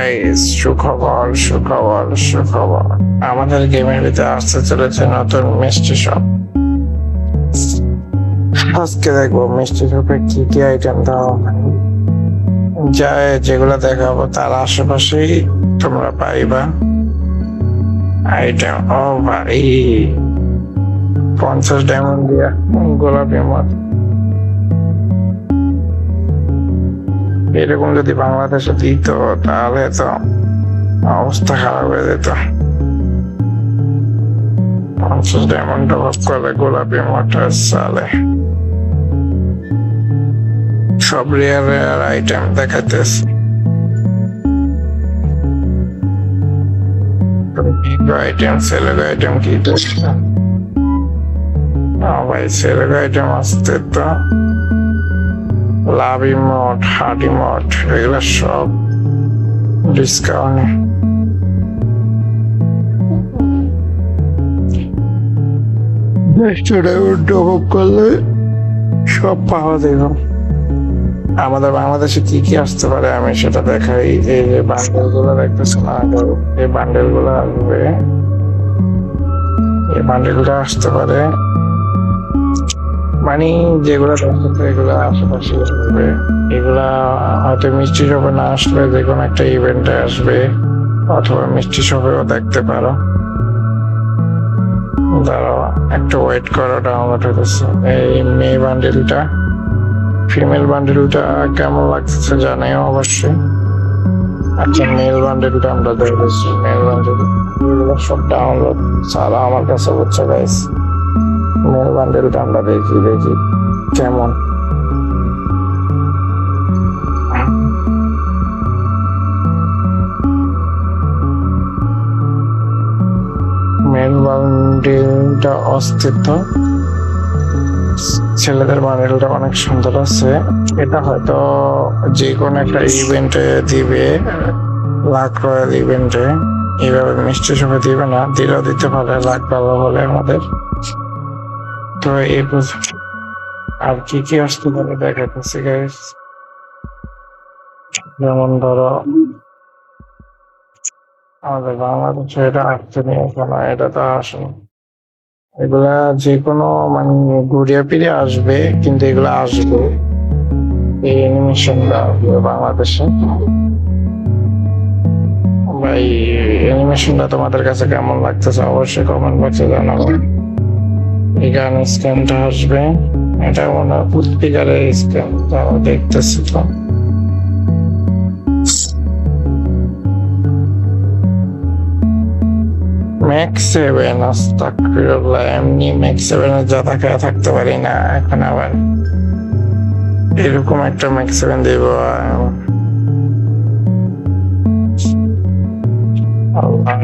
Guys সুখবর সুখবর সুখবর। আমাদের গেমের ভিতরে আসতে চলেছে নতুন মিষ্টি শপ। আজকে দেখব মিষ্টি শপে কি কি আইটেম দেওয়া যা যেগুলো দেখাবো তার আশেপাশেই তোমরা পাইবা। আইটেম ও ভাই। পঞ্চাশ ডায়মন্ড দিয়া গোলাপি মত এরকম যদি বাংলাদেশে দিত, তাহলে তো অবস্থা খারাপ হয়ে যেত। পঞ্চাশ ডায়মন্ড অভাব করলে গোলাপি মোটর চালে সব রেয়ার রেয়ার আইটেম দেখাইতেছে। আইটেম কি? ভাই সেলের আইটেম আসতে তো। লাভি মঠ হাডি মঠ, এগুলো সব ডিসকাউন্টে। টাকা ডবপ করলে সব পাওয়া যাবে। আমাদের বাংলাদেশে কি কি আসতে পারে আমি সেটা দেখাই। এই যে বান্ডেলগুলো দেখতেছি না এই বান্ডেলগুলো আসবে। এই বান্ডেলটা আসতে পারে মানে যেগুলো এগুলো আশেপাশে আসবে এগুলা হয়তো মিষ্টি শপে না আসলে যে কোনো একটা ইভেন্টে আসবে অথবা মিষ্টি শপেও দেখতে পারো। দাঁড়াও একটু ওয়েট করো ডাউনলোড হতেছে এই মেয়ে বান্ডেলটা ফিমেল বান্ডেলটা কেমন লাগতেছে জানাই অবশ্যই। আচ্ছা মেল বান্ডেলটা আমরা দেখেছি মেল বান্ডেল সব ডাউনলোড ছাড়া আমার কাছে হচ্ছে গাইস বান্ডেলটা আমরা দেখি দেখি কেমন বান্ডেলটা অস্তিত্ব ছেলেদের বান্ডেলটা অনেক সুন্দর আছে। এটা হয়তো যে কোনো একটা ইভেন্টে দিবে, লাখ রয়্যাল ইভেন্টে এইভাবে মিষ্টি সঙ্গে দিবে না, দিলেও দিতে পারে, লাখ ভালো হলে আমাদের। তো এই বুঝ- আর কি কি আসতে পারে দেখাতেছি গাইস যেমন ধরো, আমাদের বাংলাদেশে এটা আসছে নিয়ে কেন এটা তো আসে এগুলা যে কোনো মানে ঘুরিয়ে ফিরে আসবে, কিন্তু এগুলা আসবে এই অ্যানিমেশনটা বাংলাদেশে। ভাই অ্যানিমেশনটা তোমাদের কাছে কেমন লাগতেছে অবশ্যই কমেন্ট বক্সে জানাব। এই গান স্ক্যানটা আসবে। এটা মনে হয় পুস্তিকারের স্ক্যান দেখতেছি তো। ম্যাক্স সেভেন আস্তাকফিরুল্লাহ এমনি ম্যাক্স সেভেনের জাতা খেয়ে থাকতে পারি না, এখন আবার। এরকম একটা ম্যাক্স সেভেন দিব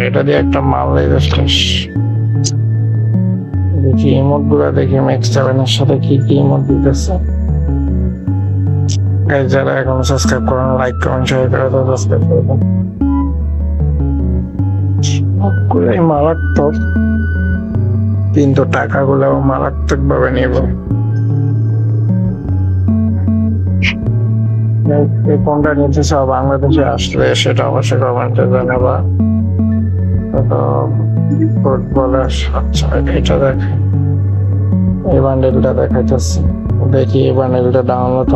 এটা দিয়ে একটা মাল শেষ ইমোটগুলা দেখি ম্যাক্স সাথে কি কি ইমোট দিতেছে। যারা সাবস্ক্রাইব করেন লাইক শেয়ার করে তো সাবস্ক্রাইব মারাত্মক। কিন্তু টাকাগুলো মারাত্মক ভাবে নিব কোনটা নিতে চাও, বাংলাদেশে আসলে সেটা অবশ্যই কমেন্টে জানাবা। ফুটবলের এই বান্ডেলটা দেখাইতেছি দেখি বান্ডেলটা ডাউনলোড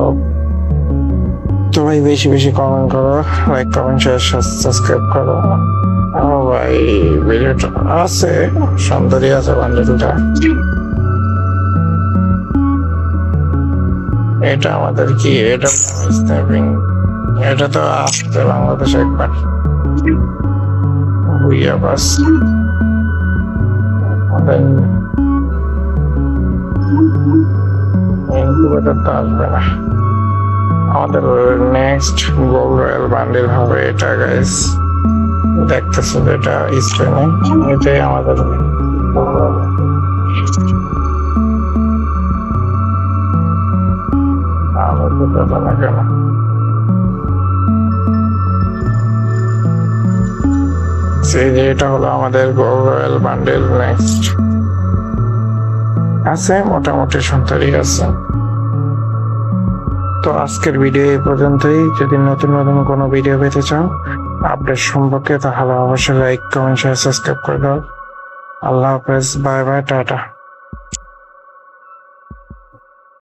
বেশি বেশি কমেন্ট করো লাইক কমেন্ট শেয়ার সাবস্ক্রাইব করো ও ভাই ভিডিওটা আছে সুন্দরী আছে বান্ডেলটা এটা আমাদের কি এটা স্ন্যাপিং এটা তো আসছে বাংলাদেশে একবার বুইয়া বাস আমাদের ইনকিউবেটর তো আসবে আমাদের নেক্সট গোল রয়্যাল বান্ডেল হবে এটা গাইস দেখতেছো যেটা স্ক্রিনে এটাই আমাদের আমি বুঝতে না। কেন এটা হলো আমাদের রয়্যাল বান্ডেল নেক্সট আছে, মোটামুটি সুন্দরই আছে। তো আজকের ভিডিও এই পর্যন্তই। যদি নতুন নতুন কোনো ভিডিও পেতে চাও আপডেট সম্পর্কে তাহলে অবশ্যই লাইক কমেন্ট শেয়ার সাবস্ক্রাইব করে দাও। আল্লাহ হাফেজ বাই বাই টাটা।